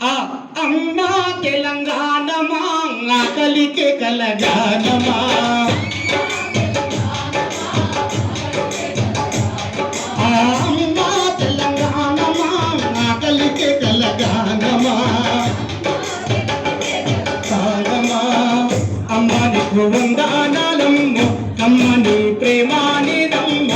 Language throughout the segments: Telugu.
అమ్మా తెలంగాణమా ఆకలికే కలగానమా అమ్మా తెలంగాణమా ఆకలికే కలగానమా కానమా అమ్మ నీకు వందానాలమ్మ అమ్మ నీ ప్రేమానిదమ్మ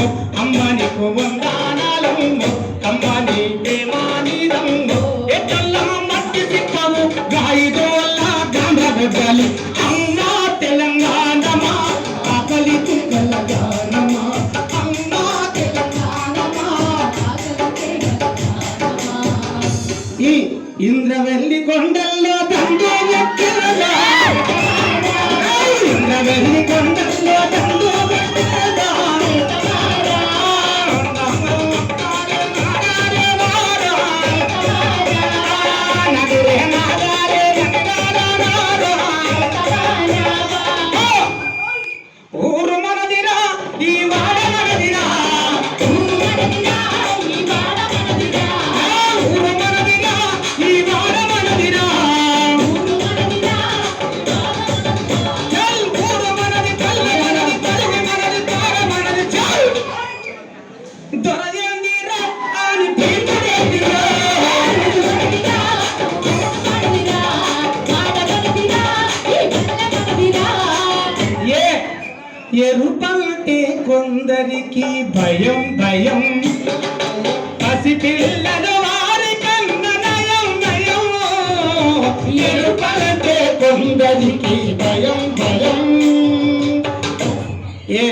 అందరికి భయం భయం. పసిపిల్లలు వారి కందనయం భయం ఎరుపలతో కొందరికి భయం భయం. ఏ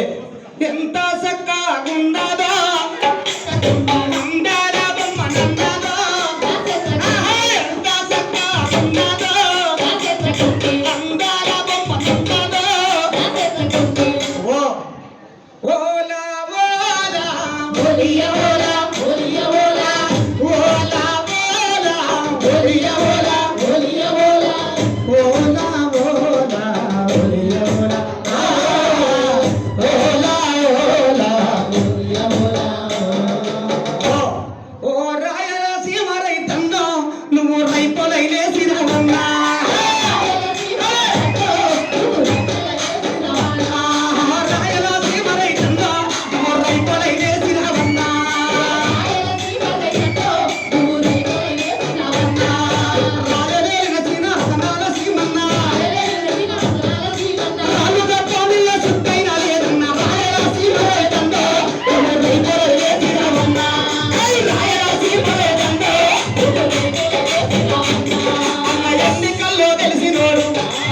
తెలిసినోడు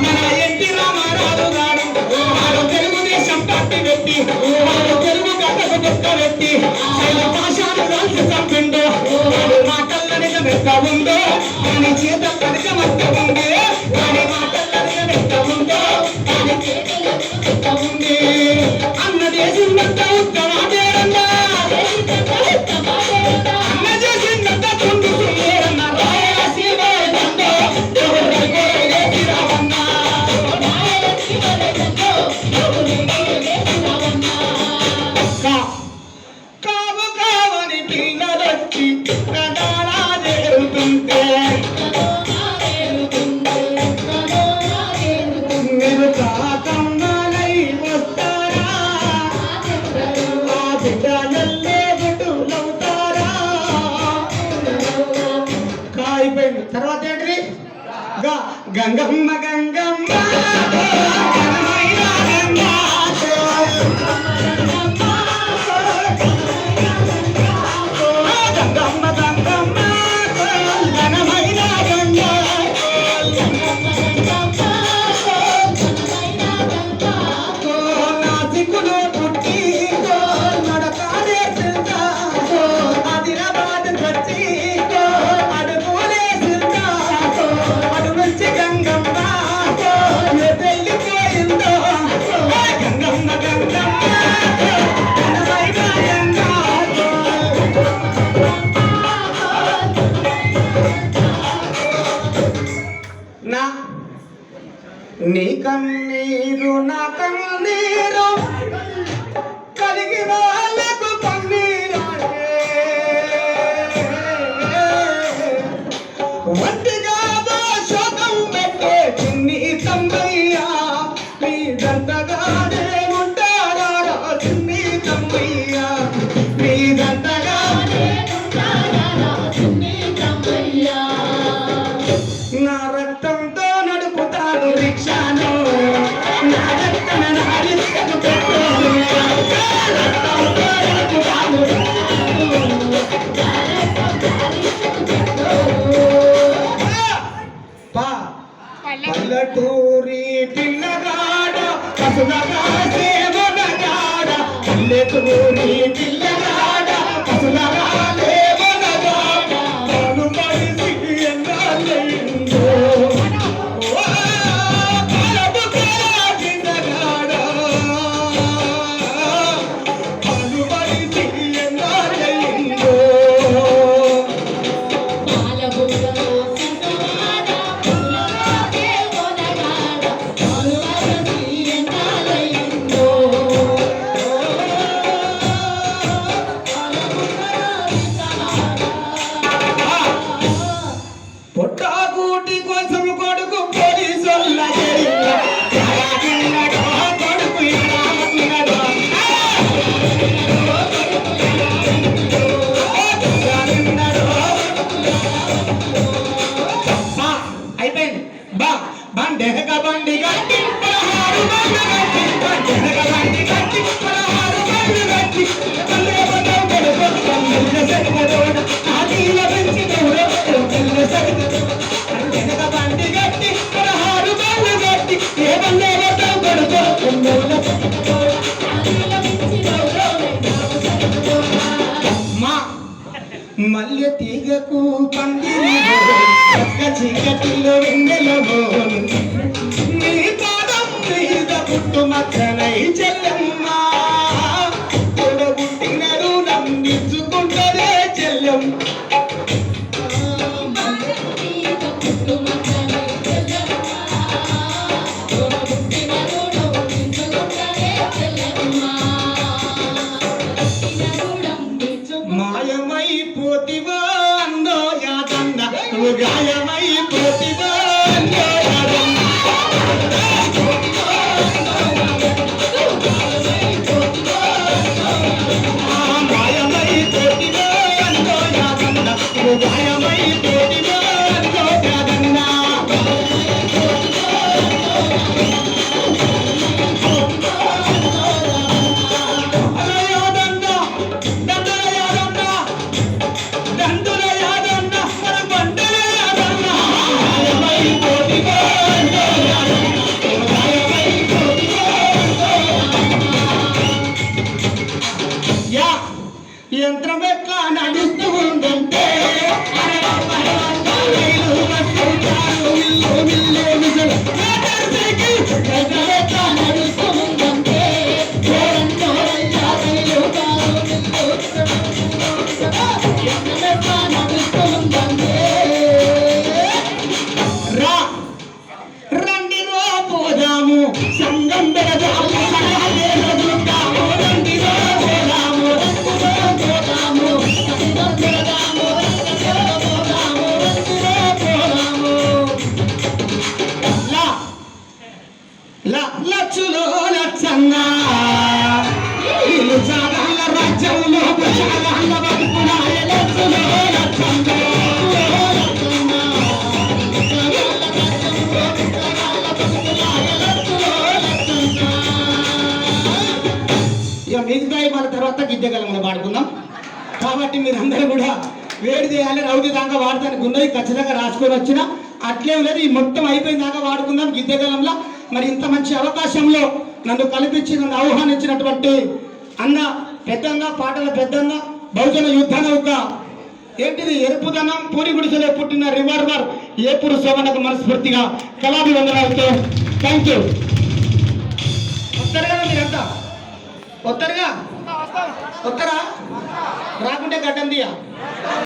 మన ఎన్టీ రామారావు గారు వాడు తెలుగుదేశం పార్టీ పెట్టి వాడు తెలుగు కథకు గొప్ప వ్యక్తి ఆయన భాషను కలిసి చంపిండు. వాడు మాటల నిజమెత్త అన్న దేశం అంతా తర్వాత ఏంటి గంగమ్మ గంగమ్మ. time చీకటిలో వెన్నెల బోలు నీ పాదం మీద పుట్టుమచ్చనై చెల్ల. లచ్చులో లచ్చన్న ఇల్లు రాజ్యంలో ప్రజాగాల ఇక మిగతా మన తర్వాత గిద్దెగలం పాడుకుందాం. కాబట్టి మీరందరూ కూడా వేడి చేయాలి రౌడీ దాకా వాడతానికి ఉన్నది ఖచ్చితంగా రాసుకొని వచ్చిన. అట్లే ఈ మొత్తం అయిపోయిన దాకా వాడుకుందాం గిద్దెగలంలో. మరి ఇంత మంచి అవకాశంలో నన్ను కల్పించి నన్ను ఆహ్వానించినటువంటి అన్న పెద్దన్న పాటల పెద్దన్న బహుజన యుద్ధ నౌక ఏంటిది? ఎరుపుదనం పూరి గుడిసెలో పుట్టిన రివాల్వర్ ఏపురు శోభనకు మనస్ఫూర్తిగా కళాభివందనాలతో థ్యాంక్ యూ వస్తారుగా మీరంతా? వస్తారుగా? వస్తారా? రాకుంటే గడ్డం